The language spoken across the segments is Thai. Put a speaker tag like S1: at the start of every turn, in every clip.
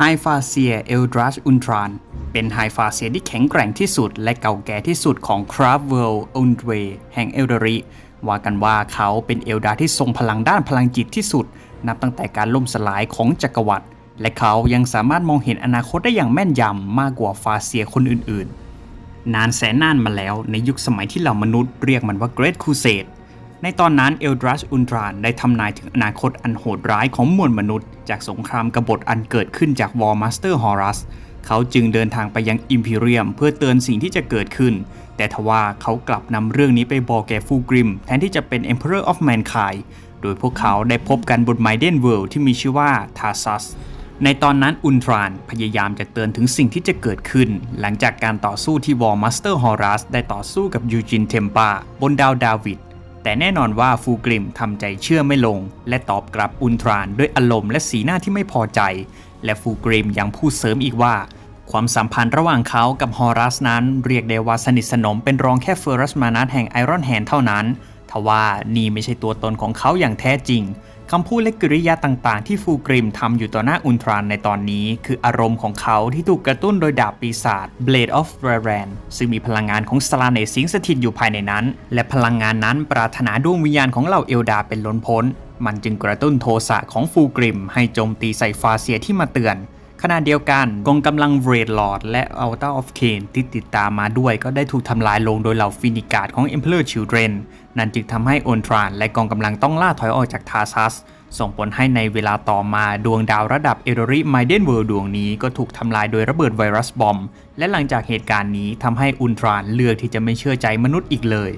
S1: ไฮฟาเซียเอลดรัชอุนทรานเป็นไฮฟาเซียที่แข็งแกร่งที่สุดและเก่าแก่ที่สุดของคราฟเวลอุนเวแห่งเอลดริว่ากันว่าเขาเป็นเอลดาที่ทรงพลังด้านพลังจิตที่สุด นับตั้งแต่การล่มสลายของจักรวรรดิและเขายังสามารถมองเห็นอนาคตได้อย่างแม่นยำมากกว่าฟาเซียคนอื่นๆ นานแสนนานมาแล้วในยุคสมัยที่เหล่ามนุษย์เรียกมันว่า Great Crusade ในตอนนั้นเอลดรัชอุนทรานได้ทำนายถึงอนาคตอันโหดร้ายของมวลมนุษย์ จากสงครามกบฏอันเกิดขึ้นจากวอร์มาสเตอร์ฮอรัสเขาจึงเดินทางไปยังอิมพีเรียมเพื่อเตือนสิ่งที่จะเกิดขึ้น แต่ทว่าเขากลับนำเรื่องนี้ไปบอกแก่ฟูกริม แทนที่จะเป็น Emperor of Mankind โดยพวกเขาได้พบกันบนไมเดนเวิลด์ที่มีชื่อว่าทาซัสในตอนนั้นอุนทรานพยายามจะเตือนถึงสิ่งที่จะเกิดขึ้น หลังจากการต่อสู้ที่วอร์มาสเตอร์ฮอรัสได้ต่อสู้กับยูจินเทมปาบนดาวดาวิด แต่แน่นอนว่าฟูกริมทำใจเชื่อไม่ลง และตอบกลับอุนทรานด้วยอารมณ์และสีหน้าที่ไม่พอใจ และฟูกริมยังพูดเสริมอีกว่า ความสัมพันธ์ระหว่างเขากับฮอรัสนั้นเรียกได้ว่าสนิทสนมเป็นรองแค่เฟอรัสมานัสแห่งไอรอนแฮนเท่านั้น ทว่านี่ไม่ใช่ตัวตนของเขาอย่างแท้จริง คำพูดและกริยาต่างๆ ที่ฟูกริมทำอยู่ต่อหน้าอุลตรานในตอนนี้ คืออารมณ์ของเขาที่ถูกกระตุ้นโดยดาบปีศาจ Blade of r a r a n ซึ่งมีพลังงานของสลาเนสิงสถิตอยู่ภายในนั้น และพลังงานนั้นปรารถนาดวงวิญญาณของเหล่าเอลดาเป็นล้นพ้น มันจึงกระตุ้นโทสะของฟูกริม ให้โจมตีใส่ฟาเซียที่มาเตือน ขณะเดียวกันกองกำลังเรดลอร์ดและ Altar of Cain ที่ติดตามมาด้วยก็ได้ถูกทำลายลงโดยเหล่าฟินิกาดของ Emperor Children นั่นจึงทำให้โอนทรานและกองกำลังต้องล่าถอยออกจากทาซัส ส่งผลให้ในเวลาต่อมาดวงดาวระดับเอโดริไมเดนเวิลด์ดวงนี้ก็ถูกทำลายโดยระเบิดไวรัสบอม และหลังจากเหตุการณ์นี้ทำให้อุลตรานเลือกที่จะไม่เชื่อใจมนุษย์อีกเลย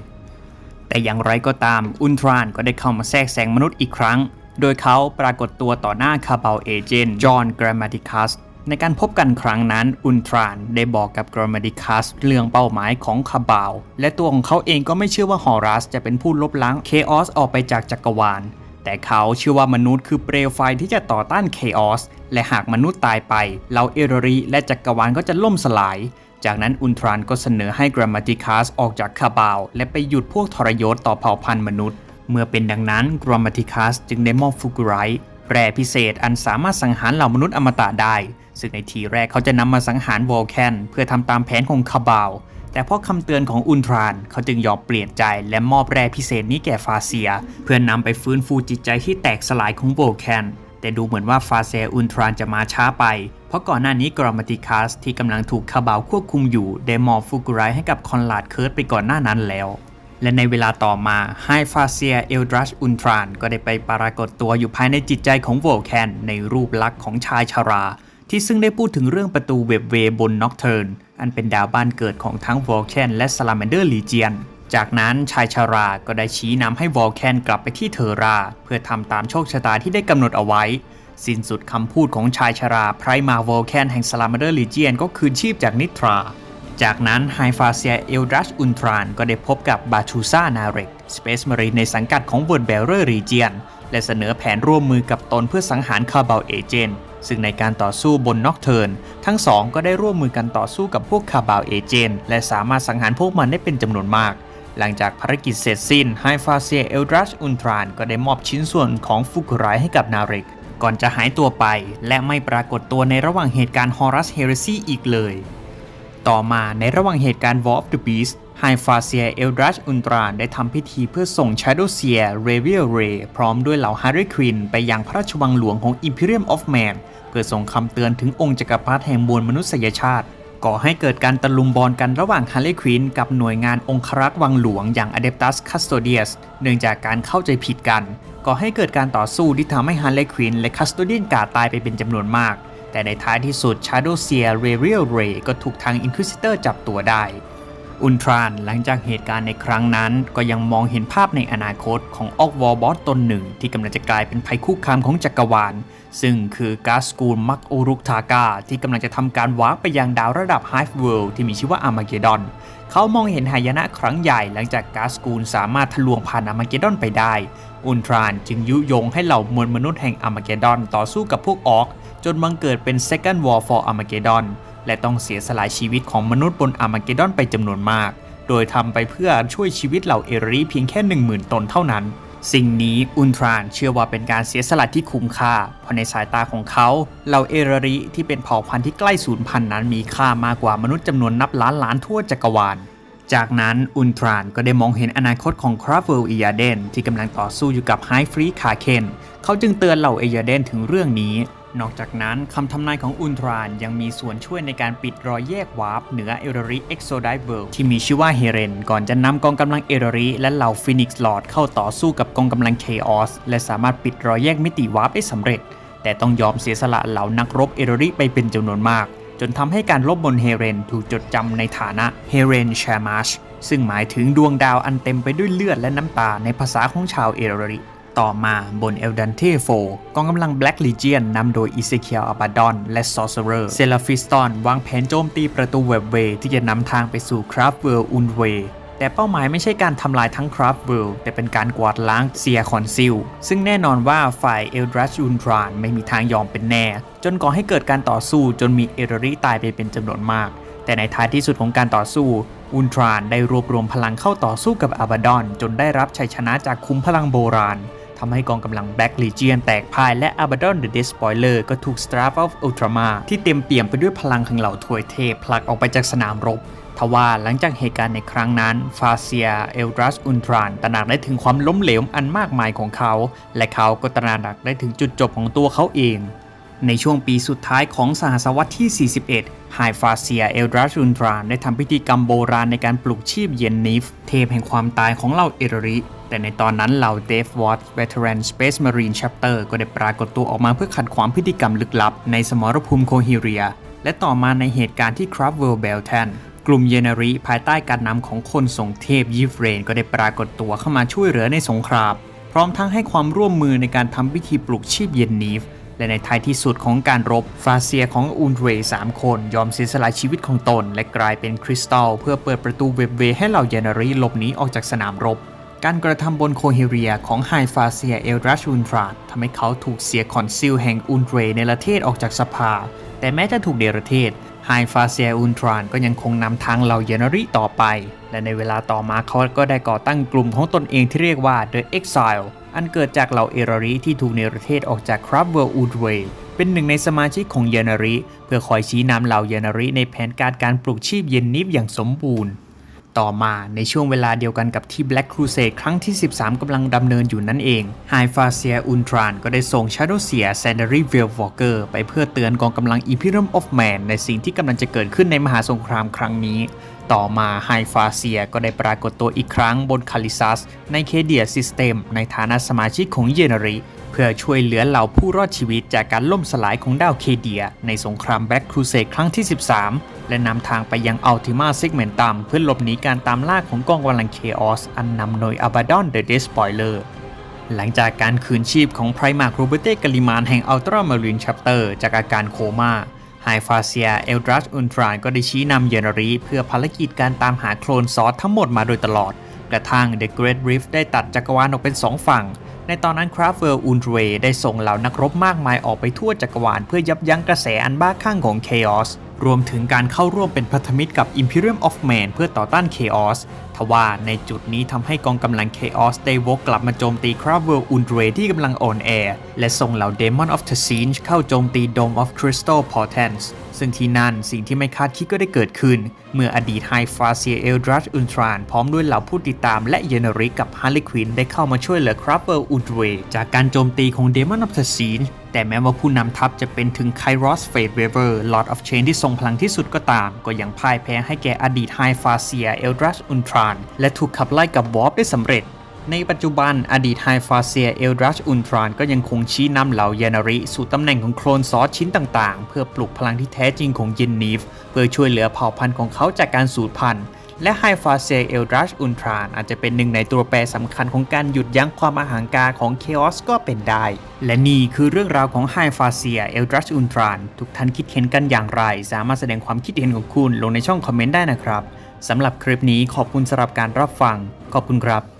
S1: แต่อย่างไรก็ตามอุลตรานก็ได้เข้ามาแทรกแซงมนุษย์อีกครั้ง โดยเขาปรากฏตัวต่อหน้าคาบาลเอเจนต์จอห์นกรามาติคัสในการพบกันครั้งนั้นอุลตรานได้บอกกับกรามาติคัสเรื่องเป้าหมายของคาบาลและตัวของเขาเองก็ไม่เชื่อว่าฮอรัสจะเป็นผู้ลบล้างเคออสออกไปจากจักรวาล แต่เขาเชื่อว่ามนุษย์คือเปลวไฟที่จะต่อต้านเคออสและหากมนุษย์ตายไปเหล่าเอโรริและจักรวาลก็จะล่มสลาย จากนั้นอุลตรานก็เสนอให้กรามาติคัสออกจากคาบาลและไปหยุดพวกทรยศต่อเผ่าพันธุ์มนุษย์ เมื่อเป็นดังนั้นกรามาติคัสจึงได้มอบฟูกุไรแร่พิเศษอันสามารถสังหารเหล่ามนุษย์อมตะได้ ซึ่งในทีแรกเขาจะนำมาสังหารวอลแคนเพื่อทำตามแผนของคาบาลแต่เพราะคำเตือนของอุลตรานเขาจึงยอมเปลี่ยนใจและมอบแร่พิเศษนี้แก่ฟาเซีย เพื่อนนำไปฟื้นฟูจิตใจที่แตกสลายของวอลแคนแต่ดูเหมือนว่าฟาเซียอุลตรานจะมาช้าไป เพราะก่อนหน้านี้กรามาติคัสที่กำลังถูกคาบาลควบคุมอยู่ได้มอบฟูกุไรให้กับคอนลาดเคิร์ดไปก่อนหน้านั้นแล้ว และในเวลาต่อมาไฮฟาเซียเอลดรัชอุลตรานก็ได้ไปปรากฏตัวอยู่ภายในจิตใจของโวลแคนในรูปลักษณ์ของชายชารา ที่ซึ่งได้พูดถึงเรื่องประตูเว็บเวบนน็อกเทิร์นอันเป็นดาวบ้านเกิดของทั้งโวลแคนและซาลาแมนเดอร์ลีเจียนจากนั้นชายชาราก็ได้ชี้นำให้วอลแคนกลับไปที่เทอรา เพื่อทำตามโชคชะตาที่ได้กำหนดเอาไว้ สิ้นสุดคำพูดของชายชาราไพรมาวอลแคนแห่งซาลาแมนเดอร์ลีเจียนก็คืนชีพจากนิทรา จากนั้นไฮฟาเซียเอลดรัชอุนทรานก็ได้พบกับบาชูซานาเรกสเปซมารีในสังกัดของเวิร์ดเบลเลอร์รีเจียน และเสนอแผนร่วมมือกับตนเพื่อสังหารคาบาลเอเจนซึ่งในการต่อสู้บนน็อกเทิร์นทั้งสองก็ได้ร่วมมือกันต่อสู้กับพวกคาบาลเอเจนและสามารถสังหารพวกมันได้เป็นจำนวนมาก หลังจากภารกิจเสร็จสิ้นไฮฟาเซียเอลดรัชอุนทรานก็ได้มอบชิ้นส่วนของฟุกุไรให้กับนาเรกก่อนจะหายตัวไป และไม่ปรากฏตัวในระหว่างเหตุการณ์ฮอรัสเฮเรซีอีกเลย ต่อมาในระหว่างเหตุการณ์ War of the Beast ไฮฟาเซียเอลดรัชอุนตรานได้ทำพิธีเพื่อส่งชาโดเซียเรเวียเรพร้อมด้วยเหล่าฮาร์รีควินไปยังพระราชวังหลวงของ Imperium of Man เพื่อส่งคำเตือนถึงองค์จักรพรรดิแห่งมวลมนุษยชาติ ก่อให้เกิดการตะลุมบอลกันระหว่างฮาร์เลควินกับหน่วยงานองครักษ์วังหลวงอย่าง Adeptus Custodius เนื่องจากการเข้าใจผิดกัน ก่อให้เกิดการต่อสู้ที่ทำให้ฮาร์เลควินและคัสโตเดียนกาตายไปเป็นจำนวนมาก แต่ในท้ายที่สุดชาร์โดเซียเรเรียลเรก็ถูกทางอินควิซิเตอร์จับตัวได้ อุลตรานหลังจากเหตุการณ์ในครั้งนั้น ก็ยังมองเห็นภาพในอนาคตของออกวอลบอสตนหนึ่ง ที่กำลังจะกลายเป็นภัยคุกคามของจักรวาล ซึ่งคือกาสกูลมักโอรุกทากาที่กำลังจะทำการวาร์ปไปยังดาวระดับไฮฟ์เวิลด์ที่มีชื่อว่าอามาเกดอนเขามองเห็นหายนะครั้งใหญ่หลังจากกาสกูลสามารถทะลวงผ่านอามาเกดอนไปได้ อุลตรานจึงยุยงให้เหล่ามวลมนุษย์แห่งอามาเกดอนต่อสู้กับพวกออก จนบังเกิดเป็น Second War for Armageddon และต้องเสียสละชีวิตของมนุษย์บนอาร์มาเกดอนไปจำนวนมาก โดยทำไปเพื่อช่วยชีวิตเหล่าเอรีเพียงแค่ 10,000 ตนเท่านั้น สิ่งนี้อุลตรานเชื่อว่าเป็นการเสียสละที่คุ้มค่า เพราะในสายตาของเขาเหล่าเอรริที่เป็นเผ่าพันธุ์ที่ใกล้สูญพันธุ์นั้นมีค่ามากกว่ามนุษย์จำนวนนับล้านล้านทั่วจักรวาลจากนั้นอุลตรานก็ได้มองเห็นอนาคตของคราฟเวลเอียเดนที่กำลังต่อสู้อยู่กับไฮฟรีคาเคน เขาจึงเตือนเหล่าเอียเดนถึงเรื่องนี้ นอกจากนั้นคำทำนายของอุลตรานยังมีส่วนช่วยในการปิดรอยแยกวาร์ปเหนือเอรริเอ็กโซไดเวิลที่มีชื่อว่าเฮเรน ก่อนจะนำกองกำลังเอรริและเหล่าฟินิกส์ลอร์ดเข้าต่อสู้กับกองกำลังเคออสและสามารถปิดรอยแยกมิติวาร์ปได้สำเร็จ แต่ต้องยอมเสียสละเหล่านักรบเอรริไปเป็นจำนวนมาก จนทำให้การลบบนเฮเรนถูกจดจำในฐานะเฮเรนแชมาชซึ่งหมายถึงดวงดาวอันเต็มไปด้วยเลือดและน้ำตาในภาษาของชาวเอรริ ต่อมาบนเอลดันเทโฟกองกำลัง Black Legion นำโดยอิเซเคียลอาบาดอนและ Sorcerer เซลาฟิสตอนวางแผนโจมตีประตูเวบเวที่จะนำทางไปสู่คราฟเวิลอุนเวแต่เป้าหมายไม่ใช่การทำลายทั้งคราฟเวิลแต่เป็นการกวาดล้างเซียคอนซิล ซึ่งแน่นอนว่าฝ่ายเอลดรัชอุนทรานไม่มีทางยอมเป็นแน่ จนก่อให้เกิดการต่อสู้จนมีเอเรริตายไปเป็นจำนวนมาก แต่ในท้ายที่สุดของการต่อสู้อุลตรานได้รวบรวมพลังเข้าต่อสู้กับอาบาดอน จนได้รับชัยชนะจากคุ้มพลังโบราณ ทำให้กองกำลัง Black Legion แตกพ่ายและ Abaddon the Despoiler ก็ถูก Strap of Ultramar ที่เต็มเปี่ยมไปด้วยพลังของเหล่าถวยเทพผลักออกไปจากสนามรบทว่าหลังจากเหตุการณ์ในครั้งนั้น ฟาเซีย เอลดรัส อุนทราน ตระหนักได้ถึงความล้มเหลวอันมากมายของเขา และเขาก็ตระหนักได้ถึงจุดจบของตัวเขาเอง ในช่วงปีสุดท้ายของสหศตวรรษที่ 41 ไฮฟาเซียเอลดรัสอุนทรานได้ทำพิธีกรรมโบราณในการปลุกชีพเย็นนิฟ เทพแห่งความตายของเหล่าเอรริ แต่ในตอนนั้นเหล่า Death Watch Veteran Space Marine Chapter ก็ได้ปรากฏตัวออกมาเพื่อขัดขวางพิธีกรรมลึกลับ ในสมรภูมิโคฮิเรีย และต่อมาในเหตุการณ์ที่คราฟเวลเบลแทนกลุ่มเยนาริภายใต้การนำของคนส่งเทพยิฟเรนก็ได้ปรากฏตัวเข้ามาช่วยเหลือในสงครามพร้อมทั้งให้ความร่วมมือในการทำพิธีปลุกชีพเยนนีฟ และในท้ายที่สุดของการรบฟาเซียของอุนเรย์สามคน ยอมเสียสละชีวิตของตน และกลายเป็นคริสตัลเพื่อเปิดประตูเวบเวให้เหล่าเยนารีหลบหนีออกจากสนามรบการกระทำบนโคเฮเรียของไฮฟาเซียเอลรัชอุนทรานทำให้เขาถูกเสียคอนซิลแห่งอุนเรย์ในประเทศออกจากสภา แต่แม้จะถูกเดรเทศไฮฟาเซียอุนทรานก็ยังคงนำทางเหล่าเยนารีต่อไป และในเวลาต่อมาเขาก็ได้ก่อตั้งกลุ่มของตนเองที่เรียกว่า The Exile อันเกิดจากเหล่าเอราริที่ถูกเนรเทศออกจากครับเวลอูดเวย์เป็นหนึ่งในสมาชิกของเยนาริ เพื่อคอยชี้นำเหล่าเยนาริในแผนการการปลุกชีพเยนนิฟอย่างสมบูรณ์ ต่อมาในช่วงเวลาเดียวกันกับที่ Black Crusade ครั้งที่ 13 กำลังดำเนินอยู่นั่นเอง High f a s i a Ultron ก็ได้ส่ง Shadow Seer s a n d a r y v e l Walker ไปเพื่อเตือนกองกำลัง Imperium of Man ในสิ่งที่กำลังจะเกิดขึ้นในมหาสงครามครั้งนี้ ต่อมาไฮฟาเซียก็ได้ปรากฏตัวอีกครั้งบนคาลิซัส ในเคเดียซิสเต็มในฐานะสมาชิกของเยนริเพื่อช่วยเหลือเหล่าผู้รอดชีวิตจากการล่มสลายของดาวเคเดีย ในสงครามแบล็กครูเซดครั้งที่ 13 และนำทางไปยังอัลติมาซิกเมนตัมเพื่อหลบหนีการตามล่าของกองกำลังเคออสอันนำโดยอาบาดอนเดอะเดสปอยเลอร์หลังจากการคืนชีพของไพรมาร์คโรเบเตกาลิมานแห่งอัลตรามารีนชัปเตอร์จากอาการโคม่าไฮฟาเซียเอลดรัชอุนทรานก็ได้ชี้นำเยนารี เพื่อภารกิจการตามหาโคลนซอสทั้งหมดมาโดยตลอด กระทั่ง The Great Rift ได้ตัดจักรวาลออกเป็น 2 ฝั่ง ในตอนนั้นคราฟเวลอุนเรได้ส่งเหล่านักรบมากมายออกไปทั่วจักรวาลเพื่อยับยั้งกระแสอันบ้าคลั่งของ Chaos รวมถึงการเข้าร่วมเป็นพันธมิตรกับ Imperium of Man เพื่อต่อต้าน Chaos ทว่าในจุดนี้ทำให้กองกำลัง Chaos ได้วกกลับมาโจมตีคราฟเวลอุนเรที่กำลังอ่อนแอ และส่งเหล่า Demon of the Siege เข้าโจมตี Dome of Crystal Portents ซึ่งที่นั่นสิ่งที่ไม่คาดคิดก็ได้เกิดขึ้น เมื่ออดีตไฮฟาเซียเอลดรัชอุนทรานพร้อมด้วยเหล่าผู้ติดตามและเยนริกกับฮาร์ลีควินได้เข้ามาช่วยเหลือคราฟเวลอุนเรจากการโจมตีของ Demon of the Siege แต่แม้ว่าผู้นำทัพจะเป็นถึงไครอสเฟดเวเวอร์ลอร์ดออฟเชนที่ทรงพลังที่สุดก็ตาม ก็ยังพ่ายแพ้ให้แก่อดีตไฮฟาเซียเอลดรัชอุนทรานและถูกขับไล่กับวอร์ปได้สำเร็จ ในปัจจุบันอดีตไฮฟาเซียเอลดรัชอุนทรานก็ยังคงชี้นำเหล่าเยนาริ สู่ตำแหน่งของโคลนซอสชิ้นต่างๆ เพื่อปลุกพลังที่แท้จริงของยินนีฟ เพื่อช่วยเหลือเผ่าพันธุ์ของเขาจากการสูญพันธุ์ และไฮฟาเซียเอลดรัชอุนทรานอาจจะเป็นหนึ่งในตัวแปรสำคัญของการหยุดยั้งความอาหางกาของเคออสก็เป็นได้ และนี่คือเรื่องราวของไฮฟาเซียเอลดรัชอุนทรานทุกท่านคิดเห็นกันอย่างไร สามารถแสดงความคิดเห็นของคุณลงในช่องคอมเมนต์ได้นะครับสำหรับคลิปนี้ขอบคุณสำหรับการรับฟังขอบคุณครับ